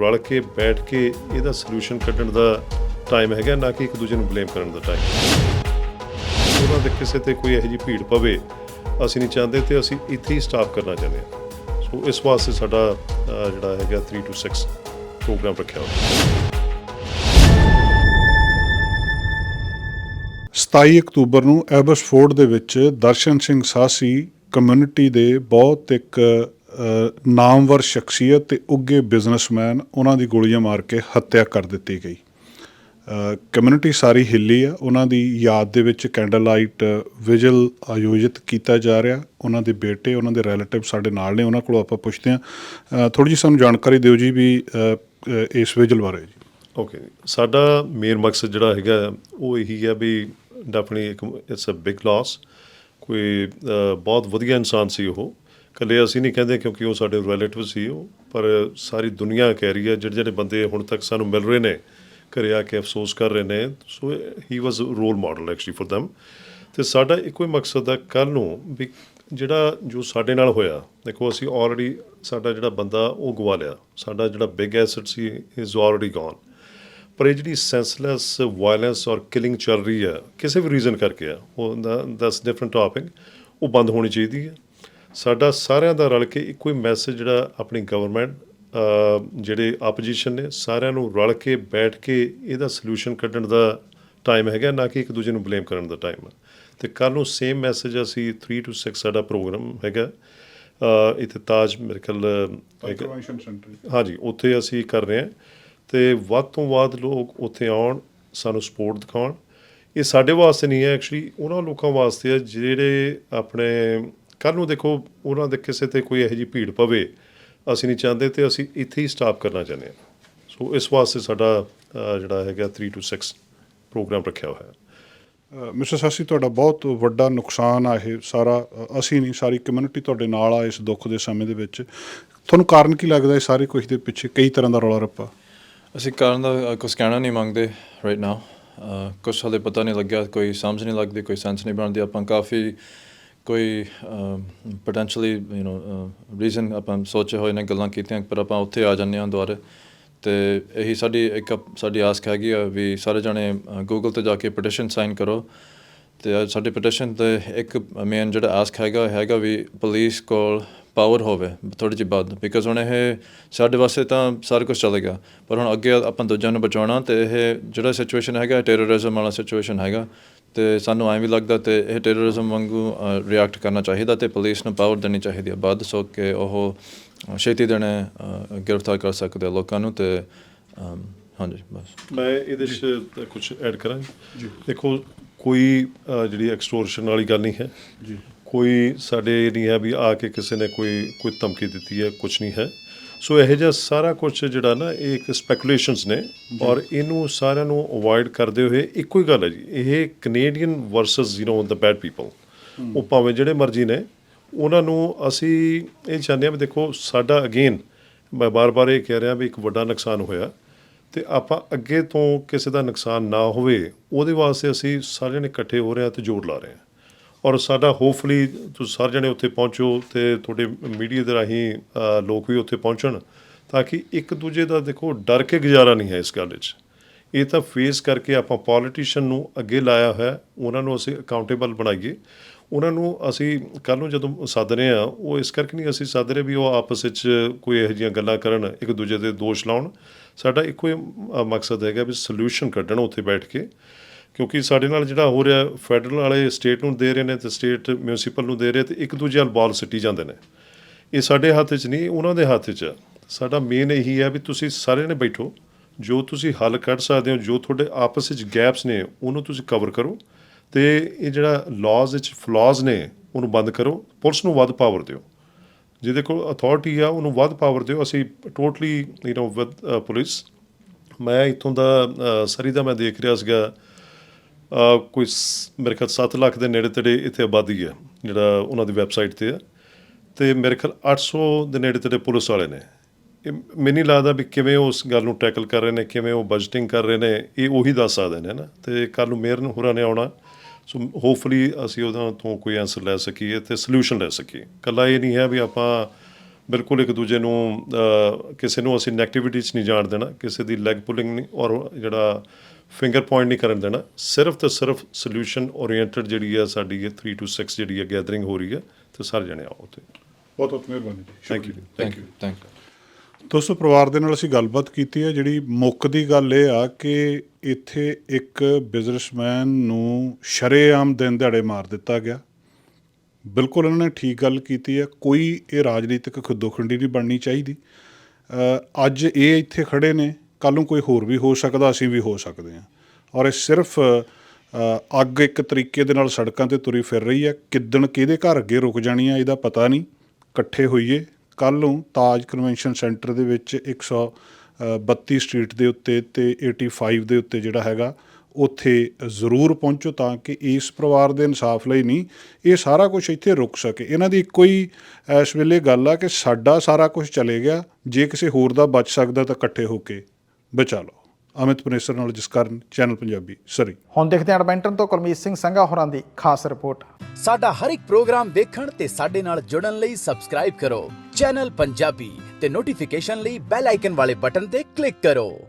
ਰਲ ਕੇ ਬੈਠ ਕੇ ਇਹਦਾ ਸੋਲੂਸ਼ਨ ਕੱਢਣ ਦਾ ਟਾਈਮ ਹੈਗਾ, ਨਾ ਕਿ ਇੱਕ ਦੂਜੇ ਨੂੰ ਬਲੇਮ ਕਰਨ ਦਾ ਟਾਈਮ ਉਹਨਾਂ ਦੇ ਕਿਸੇ ਤੇ ਕੋਈ ਇਹੋ ਜਿਹੀ ਭੀੜ ਪਵੇ, ਅਸੀਂ ਨਹੀਂ ਚਾਹੁੰਦੇ ਤੇ ਅਸੀਂ ਇੱਥੇ ਹੀ ਸਟਾਪ ਕਰਨਾ ਚਾਹੁੰਦੇ ਹਾਂ। ਸੋ ਇਸ ਵਾਸਤੇ ਸਾਡਾ ਜਿਹੜਾ ਹੈਗਾ 3 ਟੂ 6 ਪ੍ਰੋਗਰਾਮ ਰੱਖਿਆ ਹੋਇਆ। 27 ਅਕਤੂਬਰ ਨੂੰ ਐਬਸਫੋਰਡ ਦੇ ਵਿੱਚ ਦਰਸ਼ਨ ਸਿੰਘ ਸਾਸੀ ਕਮਿਊਨਿਟੀ ਦੇ ਬਹੁਤ ਇੱਕ ਨਾਮਵਰ ਸ਼ਖਸੀਅਤ ਤੇ ਉੱਗੇ ਬਿਜ਼ਨਸਮੈਨ, ਉਹਨਾਂ ਦੀ ਗੋਲੀਆਂ ਮਾਰ ਕੇ ਹੱਤਿਆ ਕਰ ਦਿੱਤੀ ਗਈ। ਕਮਿਊਨਿਟੀ ਸਾਰੀ ਹਿੱਲੀ ਆ। ਉਹਨਾਂ ਦੀ ਯਾਦ ਦੇ ਵਿੱਚ ਕੈਂਡਲ ਲਾਈਟ ਵਿਜਲ ਆਯੋਜਿਤ ਕੀਤਾ ਜਾ ਰਿਹਾ। ਉਹਨਾਂ ਦੇ ਬੇਟੇ, ਉਹਨਾਂ ਦੇ ਰਿਲੇਟਿਵ ਸਾਡੇ ਨਾਲ ਨੇ, ਉਹਨਾਂ ਕੋਲੋਂ ਆਪਾਂ ਪੁੱਛਦੇ ਹਾਂ। ਥੋੜੀ ਜਿਹੀ ਸਾਨੂੰ ਜਾਣਕਾਰੀ ਦਿਓ ਜੀ ਵੀ ਇਸ ਵਿਜਲ ਬਾਰੇ ਜੀ। ਓਕੇ ਸਾਡਾ ਮੇਨ ਮਕਸਦ ਜਿਹੜਾ ਹੈਗਾ, ਉਹ ਇਹੀ ਹੈ ਵੀ definitely it's a big loss ਕੋਈ ਬਹੁਤ ਵਧੀਆ ਇਨਸਾਨ ਸੀ ਉਹ। ਕੱਲੇ ਅਸੀਂ ਨਹੀਂ ਕਹਿੰਦੇ ਕਿਉਂਕਿ ਉਹ ਸਾਡੇ ਰਿਲੇਟਿਵ ਸੀ ਉਹ, ਪਰ ਸਾਰੀ ਦੁਨੀਆ ਕਹਿ ਰਹੀ ਹੈ, ਜਿਹੜੇ ਜਿਹੜੇ ਬੰਦੇ ਹੁਣ ਤੱਕ ਸਾਨੂੰ ਮਿਲ ਰਹੇ ਨੇ, ਘਰੇ ਆ ਕੇ ਅਫਸੋਸ ਕਰ ਰਹੇ ਨੇ so he was role model actually for them. ਤੇ ਸਾਡਾ ਇੱਕੋ ਹੀ ਮਕਸਦ ਆ ਕੱਲ ਨੂੰ ਵੀ ਜਿਹੜਾ ਜੋ ਸਾਡੇ ਨਾਲ ਹੋਇਆ, ਦੇਖੋ ਅਸੀਂ ਆਲਰੇਡੀ ਸਾਡਾ ਜਿਹੜਾ ਬੰਦਾ ਉਹ ਗਵਾ ਲਿਆ, ਸਾਡਾ ਜਿਹੜਾ ਬਿਗ ਐਸਟ ਸੀ ਇਜ਼ ਆਲਰੇਡੀ ਗੋਨ ਪਰ ਇਹ ਜਿਹੜੀ ਸੈਂਸਲੈਸ ਵਾਇਲੈਂਸ ਔਰ ਕਿਲਿੰਗ ਚੱਲ ਰਹੀ ਹੈ, ਕਿਸੇ ਵੀ ਰੀਜ਼ਨ ਕਰਕੇ ਆ ਉਹ ਦਸ ਡਿਫਰੈਂਟ ਟਾਪਿਕ ਉਹ ਬੰਦ ਹੋਣੀ ਚਾਹੀਦੀ ਹੈ। ਸਾਡਾ ਸਾਰਿਆਂ ਦਾ ਰਲ ਕੇ ਇੱਕੋ ਹੀ ਮੈਸੇਜ ਜਿਹੜਾ ਆਪਣੀ ਗਵਰਨਮੈਂਟ ਜਿਹੜੇ ਆਪੋਜੀਸ਼ਨ ਨੇ ਸਾਰਿਆਂ ਨੂੰ ਰਲ ਕੇ ਬੈਠ ਕੇ ਇਹਦਾ ਸੋਲੂਸ਼ਨ ਕੱਢਣ ਦਾ ਟਾਈਮ ਹੈਗਾ ਨਾ ਕਿ ਇੱਕ ਦੂਜੇ ਨੂੰ ਬਲੇਮ ਕਰਨ ਦਾ ਟਾਈਮ ਤੇ ਕੱਲ ਨੂੰ ਸੇਮ ਮੈਸੇਜ ਅਸੀਂ 3 to 6 ਸਾਡਾ ਪ੍ਰੋਗਰਾਮ ਹੈਗਾ ਇੱਥੇ ਤਾਜ ਮੇਰੇ ਖਿਆਲ ਕਨਵੈਨਸ਼ਨ ਸੈਂਟਰ ਹਾਂਜੀ ਉੱਥੇ ਅਸੀਂ ਕਰ ਰਹੇ ਹਾਂ। ਤੇ ਵੱਧ ਤੋਂ ਵੱਧ ਲੋਕ ਉੱਥੇ ਆਉਣ ਸਾਨੂੰ ਸਪੋਰਟ ਦਿਖਾਉਣ। ਇਹ ਸਾਡੇ ਵਾਸਤੇ ਨਹੀਂ ਹੈ ਐਕਚੁਅਲੀ ਉਹਨਾਂ ਲੋਕਾਂ ਵਾਸਤੇ ਹੈ ਜਿਹੜੇ ਆਪਣੇ ਕੱਲ ਨੂੰ ਦੇਖੋ ਉਹਨਾਂ ਦੇ ਕਿਸੇ ਤੇ ਕੋਈ ਇਹੋ ਜਿਹੀ ਭੀੜ ਪਵੇ ਅਸੀਂ ਨਹੀਂ ਚਾਹੁੰਦੇ ਤੇ ਅਸੀਂ ਇੱਥੇ ਹੀ ਸਟਾਪ ਕਰਨਾ ਚਾਹੁੰਦੇ ਹਾਂ। ਸੋ ਇਸ ਵਾਸਤੇ ਸਾਡਾ ਜਿਹੜਾ ਹੈਗਾ 3 to 6 ਪ੍ਰੋਗਰਾਮ ਰੱਖਿਆ ਹੋਇਆ ਹੈ। ਮਿਸਟਰ ਸਾਸੀ ਤੁਹਾਡਾ ਬਹੁਤ ਵੱਡਾ ਨੁਕਸਾਨ ਆ ਇਹ ਸਾਰਾ ਅਸੀਂ ਨਹੀਂ ਸਾਰੀ ਕਮਿਊਨਿਟੀ ਤੁਹਾਡੇ ਨਾਲ ਆ ਇਸ ਦੁੱਖ ਦੇ ਸਮੇਂ ਦੇ ਵਿੱਚ। ਤੁਹਾਨੂੰ ਕਾਰਨ ਕੀ ਲੱਗਦਾ ਇਹ ਸਾਰੇ ਕੁਝ ਦੇ ਪਿੱਛੇ ਕਈ ਤਰ੍ਹਾਂ ਦਾ ਰੌਲਾ ਰੱਪਾ? ਅਸੀਂ ਕਾਰਨ ਦਾ ਕੁਝ ਕਹਿਣਾ ਨਹੀਂ ਮੰਗਦੇ ਰਾਈਟ ਨਾਓ ਕੁਝ ਹਾਲੇ ਪਤਾ ਨਹੀਂ ਲੱਗਿਆ ਕੋਈ ਸਮਝ ਨਹੀਂ ਲੱਗਦੀ ਕੋਈ ਸੈਂਸ ਨਹੀਂ ਬਣਦੀ। ਆਪਾਂ ਕਾਫੀ ਕੋਈ ਪੋਟੈਂਸ਼ੀਅਲੀ ਯੂ نو ਰੀਜ਼ਨ ਆਪਾਂ ਸੋਚੇ ਹੋਏ ਨੇ, ਗੱਲਾਂ ਕੀਤੀਆਂ, ਪਰ ਆਪਾਂ ਉੱਥੇ ਆ ਜਾਂਦੇ ਹਾਂ ਦੁਬਾਰੇ। ਤੇ ਇਹੀ ਸਾਡੀ ਇੱਕ ਸਾਡੀ ਆਸਕ ਹੈਗੀ ਆ ਵੀ ਸਾਰੇ ਜਣੇ ਗੂਗਲ ਤੇ ਜਾ ਕੇ ਪਟੀਸ਼ਨ ਸਾਈਨ ਕਰੋ। ਤੇ ਅੱਜ ਸਾਡੀ ਪਟੀਸ਼ਨ ਤੇ ਇੱਕ ਮੇਨ ਜਿਹੜਾ ਆਸਕ ਹੈਗਾ ਹੈਗਾ ਵੀ ਪੁਲਿਸ ਕੋਲ ਪਾਵਰ ਹੋਵੇ ਥੋੜੀ ਜਿਹੀ ਵੱਧ ਬਿਕਾਜ਼ ਹੁਣ ਇਹ ਸਾਡੇ ਵਾਸਤੇ ਤਾਂ ਸਾਰਾ ਕੁਝ ਚੱਲੇਗਾ ਪਰ ਹੁਣ ਅੱਗੇ ਆਪਾਂ ਦੂਜਿਆਂ ਨੂੰ ਬਚਾਉਣਾ ਤੇ ਇਹ ਜਿਹੜਾ ਸਿਚੁਏਸ਼ਨ ਹੈਗਾ ਟੈਰਰਿਜ਼ਮ ਵਾਲਾ ਸਿਚੁਏਸ਼ਨ ਹੈਗਾ। ਤੇ ਸਾਨੂੰ ਐਂ ਵੀ ਲੱਗਦਾ ਤੇ ਇਹ ਟੈਰਰਿਜ਼ਮ ਵਾਂਗੂ ਰਿਐਕਟ ਕਰਨਾ ਚਾਹੀਦਾ ਤੇ ਪੁਲਿਸ ਨੂੰ ਪਾਵਰ ਦੇਣੀ ਚਾਹੀਦੀ ਹੈ ਵੱਧ ਸੋ ਕਿ ਉਹ ਛੇਤੀ ਦੇਣੇ ਅ, ਗ੍ਰਿਫਤਾਰ ਕਰ ਸਕਦੇ ਆ ਲੋਕਾਂ ਨੂੰ ਤੇ ਹਾਂਜੀ ਬਸ। ਮੈਂ ਇਹਦੇ 'ਚ ਕੁਝ ਐਡ ਕਰਾਂ ਜੀ। ਦੇਖੋ ਕੋਈ ਜਿਹੜੀ ਐਕਸਟੋਰਸ਼ਨ ਵਾਲੀ ਗੱਲ ਨਹੀਂ ਹੈ। ਜੀ। ਕੋਈ ਸਾਡੇ ਨਹੀਂ ਹੈ ਵੀ ਆ ਕੇ ਕਿਸੇ ਨੇ ਕੋਈ ਕੋਈ ਧਮਕੀ ਦਿੱਤੀ ਹੈ ਕੁਝ ਨਹੀਂ ਹੈ। ਸੋ ਇਹੋ ਜਿਹਾ ਸਾਰਾ ਕੁਝ ਜਿਹੜਾ ਨਾ ਇਹ ਇੱਕ ਸਪੈਕੂਲੇਸ਼ਨਸ ਨੇ ਔਰ ਇਹਨੂੰ ਸਾਰਿਆਂ ਨੂੰ ਅਵੋਇਡ ਕਰਦੇ ਹੋਏ ਇੱਕੋ ਹੀ ਗੱਲ ਹੈ ਜੀ। ਇਹ Canadian versus you know the bad people ਉਹ ਭਾਵੇਂ ਜਿਹੜੇ ਮਰਜ਼ੀ ਨੇ ਉਹਨਾਂ ਨੂੰ ਅਸੀਂ ਇਹ ਚਾਹੁੰਦੇ ਹਾਂ ਵੀ ਦੇਖੋ ਸਾਡਾ ਅਗੇਨ ਮੈਂ ਬਾਰ-ਬਾਰ ਇਹ ਕਹਿ ਰਿਹਾ ਵੀ ਇੱਕ ਵੱਡਾ ਨੁਕਸਾਨ ਹੋਇਆ ਤੇ ਆਪਾਂ ਅੱਗੇ ਤੋਂ ਕਿਸੇ ਦਾ ਨੁਕਸਾਨ ਨਾ ਹੋਵੇ ਉਹਦੇ ਵਾਸਤੇ ਅਸੀਂ ਸਾਰੇ ਜਣੇ ਇਕੱਠੇ ਹੋ ਰਹੇ ਹਾਂ ਤੇ ਜੋੜ ਲਾ ਰਹੇ ਹਾਂ। ਔਰ ਸਾਡਾ ਹੋਪਫੁਲੀ ਤੁਸੀਂ ਸਾਰੇ ਜਣੇ ਉੱਥੇ ਪਹੁੰਚੋ ਤੇ ਤੁਹਾਡੇ ਮੀਡੀਆ ਦੇ ਰਾਹੀਂ ਲੋਕ ਵੀ ਉੱਥੇ ਪਹੁੰਚਣ ਤਾਂ ਕਿ ਇੱਕ ਦੂਜੇ ਦਾ ਦੇਖੋ ਡਰ ਕੇ ਗੁਜ਼ਾਰਾ ਨਹੀਂ ਹੈ ਇਸ ਗੱਲ ਵਿੱਚ। ਇਹ ਤਾਂ ਫੇਸ ਕਰਕੇ ਆਪਾਂ ਪੋਲੀਟੀਸ਼ੀਅਨ ਨੂੰ ਅੱਗੇ ਲਾਇਆ ਹੋਇਆ, ਉਹਨਾਂ ਨੂੰ ਅਸੀਂ ਅਕਾਊਂਟੇਬਲ ਬਣਾਈਏ। ਉਹਨਾਂ ਨੂੰ ਅਸੀਂ ਕੱਲ ਨੂੰ ਜਦੋਂ ਸੱਦ ਰਹੇ ਆ ਉਹ ਇਸ ਕਰਕੇ ਨਹੀਂ ਅਸੀਂ ਸੱਦ ਰਹੇ ਵੀ ਉਹ ਆਪਸ ਵਿੱਚ ਕੋਈ ਇਹੋ ਜਿਹੀਆਂ ਗੱਲਾਂ ਕਰਨ, ਇੱਕ ਦੂਜੇ ਦੇ ਦੋਸ਼ ਲਾਉਣ। ਸਾਡਾ ਇੱਕੋ ਹੀ ਮਕਸਦ ਹੈਗਾ ਵੀ ਸੋਲੂਸ਼ਨ ਕੱਢਣ ਉੱਥੇ ਬੈਠ ਕੇ। ਕਿਉਂਕਿ ਸਾਡੇ ਨਾਲ ਜਿਹੜਾ ਹੋ ਰਿਹਾ, ਫੈਡਰਲ ਵਾਲੇ ਸਟੇਟ ਨੂੰ ਦੇ ਰਹੇ ਨੇ ਤੇ ਸਟੇਟ ਮਿਊਨਿਸਪਲ ਨੂੰ ਦੇ ਰਹੇ ਤੇ ਇੱਕ ਦੂਜੇ ਨਾਲ ਬਾਲ ਸਿੱਟੀ ਜਾਂਦੇ ਨੇ। ਇਹ ਸਾਡੇ ਹੱਥ 'ਚ ਨਹੀਂ ਉਹਨਾਂ ਦੇ ਹੱਥ 'ਚ ਆ। ਸਾਡਾ ਮੇਨ ਇਹੀ ਹੈ ਵੀ ਤੁਸੀਂ ਸਾਰੇ ਨੇ ਬੈਠੋ, ਜੋ ਤੁਸੀਂ ਹੱਲ ਕੱਢ ਸਕਦੇ ਹੋ, ਜੋ ਤੁਹਾਡੇ ਆਪਸ ਵਿੱਚ ਗੈਪਸ ਨੇ, ਉਹਨੂੰ ਤੁਸੀਂ ਕਵਰ ਕਰੋ ਤੇ ਇਹ ਜਿਹੜਾ ਲਾਜ਼ ਵਿੱਚ ਫਲਾਜ਼ ਨੇ, ਉਹਨੂੰ ਬੰਦ ਕਰੋ, ਪੁਲਿਸ ਨੂੰ ਵੱਧ ਪਾਵਰ ਦਿਓ। ਜਿਹਦੇ ਕੋਲ ਅਥਾਰਟੀ ਆ, ਉਹਨੂੰ ਵੱਧ ਪਾਵਰ ਦਿਓ। ਅਸੀਂ totally you know with police ਮੈਂ ਇਥੋਂ ਦਾ ਸਰੀ ਦਾ ਮੈਂ ਦੇਖ ਰਿਹਾ ਸੀਗਾ। ਕੋਈ ਸ- ਮੇਰੇ ਖਿਆਲ 7 ਲੱਖ ਦੇ ਨੇੜੇ ਤੇੜੇ ਇੱਥੇ ਆਬਾਦੀ ਹੈ, ਜਿਹੜਾ ਉਹਨਾਂ ਦੀ ਵੈਬਸਾਈਟ ਤੇ ਹੈ। ਤੇ ਮੇਰੇ ਖਿਆਲ 800 ਦੇ ਨੇੜੇ ਤੇੜੇ ਪੁਲਿਸ ਵਾਲੇ ਨੇ। ਇਹ ਮੈਨੂੰ ਨਹੀਂ ਲੱਗਦਾ ਵੀ ਕਿਵੇਂ ਉਹ ਉਸ ਗੱਲ ਨੂੰ ਟੈਕਲ ਕਰ ਰਹੇ ਨੇ, ਕਿਵੇਂ ਉਹ ਬਜਟਿੰਗ ਕਰ ਰਹੇ ਨੇ, ਇਹ ਉਹੀ ਦੱਸ ਸਕਦੇ ਨੇ ਨਾ। ਤੇ ਕੱਲ ਨੂੰ ਮੇਅਰ ਨੂੰ ਹੋਰਾਂ ਨੇ ਆਉਣਾ। ਸੋ ਹੋਪਫੁਲੀ ਅਸੀਂ ਉਹਨਾਂ ਤੋਂ ਕੋਈ ਆਨਸਰ ਲੈ ਸਕੀਏ ਤੇ ਸੋਲੂਸ਼ਨ ਲੈ ਸਕੀਏ। ਕੱਲਾ ਇਹ ਨਹੀਂ ਹੈ ਵੀ ਆਪਾਂ ਬਿਲਕੁਲ ਇੱਕ ਦੂਜੇ ਨੂੰ ਕਿਸੇ ਨੂੰ ਅਸੀਂ ਨੈਗੇਟਿਵਿਟੀ 'ਚ ਨਹੀਂ ਜਾਣ ਦੇਣਾ। ਕਿਸੇ ਦੀ ਲੈਗ ਪੁਲਿੰਗ ਨਹੀਂ, ਔਰ ਜਿਹੜਾ ਫਿੰਗਰ ਪੁਆਇੰਟ ਨਹੀਂ ਕਰਨ ਦੇਣਾ। ਸਿਰਫ ਤੇ ਸਿਰਫ ਸੋਲੂਸ਼ਨ ਓਰੀਐਂਟਡ ਜਿਹੜੀ ਹੈ ਸਾਡੀ ਇਹ 3 ਟੂ 6 ਜਿਹੜੀ ਹੈ ਗੈਦਰਿੰਗ ਹੋ ਰਹੀ ਹੈ ਤੇ ਸਾਰੇ ਜਣੇ ਆਓ ਉੱਥੇ। ਬਹੁਤ ਬਹੁਤ ਮਿਹਰਬਾਨੀ ਜੀ। Thank you thank you thank you ਦੋਸਤੋ ਪਰਿਵਾਰ ਦੇ ਨਾਲ ਅਸੀਂ ਗੱਲਬਾਤ ਕੀਤੀ ਹੈ ਜਿਹੜੀ ਮੁੱਖ ਦੀ ਗੱਲ ਇਹ ਆ ਕਿ ਇੱਥੇ ਇੱਕ ਬਿਜ਼ਨਸਮੈਨ ਨੂੰ ਸ਼ਰੇਆਮ ਦਿਨ ਦਿਹਾੜੇ ਮਾਰ ਦਿੱਤਾ ਗਿਆ। ਬਿਲਕੁਲ ਉਹਨਾਂ ਨੇ ਠੀਕ ਗੱਲ ਕੀਤੀ ਹੈ ਕੋਈ ਇਹ ਰਾਜਨੀਤਿਕ ਖੁਦੋਖੰਡੀ ਨਹੀਂ ਬਣਨੀ ਚਾਹੀਦੀ। ਅ, ਅੱਜ ਇਹ ਇੱਥੇ ਖੜੇ ਨੇ ਕੱਲ ਨੂੰ ਕੋਈ ਹੋਰ ਵੀ ਹੋ ਸਕਦਾ, ਅਸੀਂ ਵੀ ਹੋ ਸਕਦੇ ਹਾਂ। ਔਰ ਇਹ ਸਿਰਫ ਅੱਗ ਇੱਕ ਤਰੀਕੇ ਦੇ ਨਾਲ ਸੜਕਾਂ ਤੇ ਤੁਰੀ ਫਿਰ ਰਹੀ ਹੈ। ਕਿੱਦਣ ਕਿਹਦੇ ਘਰ ਅੱਗੇ ਰੁਕ ਜਾਣੀ ਆ ਇਹਦਾ ਪਤਾ ਨਹੀਂ। ਇਕੱਠੇ ਹੋਈਏ। ਕੱਲ ਨੂੰ ਤਾਜ ਕਨਵੈਨਸ਼ਨ ਸੈਂਟਰ ਦੇ ਵਿੱਚ 132 ਸਟਰੀਟ ਦੇ ਉੱਤੇ ਤੇ 85 ਦੇ ਉੱਤੇ ਜਿਹੜਾ ਹੈਗਾ, ਉੱਥੇ ਜ਼ਰੂਰ ਪਹੁੰਚੋ ਤਾਂ ਕਿ ਇਸ ਪਰਿਵਾਰ ਦੇ ਇਨਸਾਫ ਲਈ ਨਹੀਂ, ਇਹ ਸਾਰਾ ਕੁਝ ਇੱਥੇ ਰੁਕ ਸਕੇ। ਇਹਨਾਂ ਦੀ ਇੱਕੋ ਹੀ ਇਸ ਵੇਲੇ ਗੱਲ ਆ ਕਿ ਸਾਡਾ ਸਾਰਾ ਕੁਝ ਚਲੇ ਗਿਆ। ਜੇ ਕਿਸੇ ਹੋਰ ਦਾ ਬਚ ਸਕਦਾ ਤਾਂ ਇਕੱਠੇ ਹੋ ਕੇ। ਬਚਾ ਲਓ। ਅਮਿਤ ਪਨੇਸਰ ਨਾਲ ਜਿਸ ਕਾਰਨ ਚੈਨਲ ਪੰਜਾਬੀ ਸਰੀ। ਹੁਣ ਦੇਖਦੇ ਹਾਂ ਐਡਮਿੰਟਨ ਤੋਂ ਕੁਲਮੀਤ ਸਿੰਘ ਸੰਘਾ ਹੋਰਾਂ ਦੀ ਖਾਸ ਰਿਪੋਰਟ। ਸਾਡਾ ਹਰ ਇੱਕ ਪ੍ਰੋਗਰਾਮ ਵੇਖਣ ਤੇ ਸਾਡੇ ਨਾਲ ਜੁੜਨ ਲਈ ਸਬਸਕ੍ਰਾਈਬ ਕਰੋ। ਚੈਨਲ ਪੰਜਾਬੀ ਤੇ ਨੋਟੀਫਿਕੇਸ਼ਨ ਲਈ ਬੈਲ ਆਈਕਨ ਵਾਲੇ ਬਟਨ ਤੇ ਕਲਿੱਕ ਕਰੋ।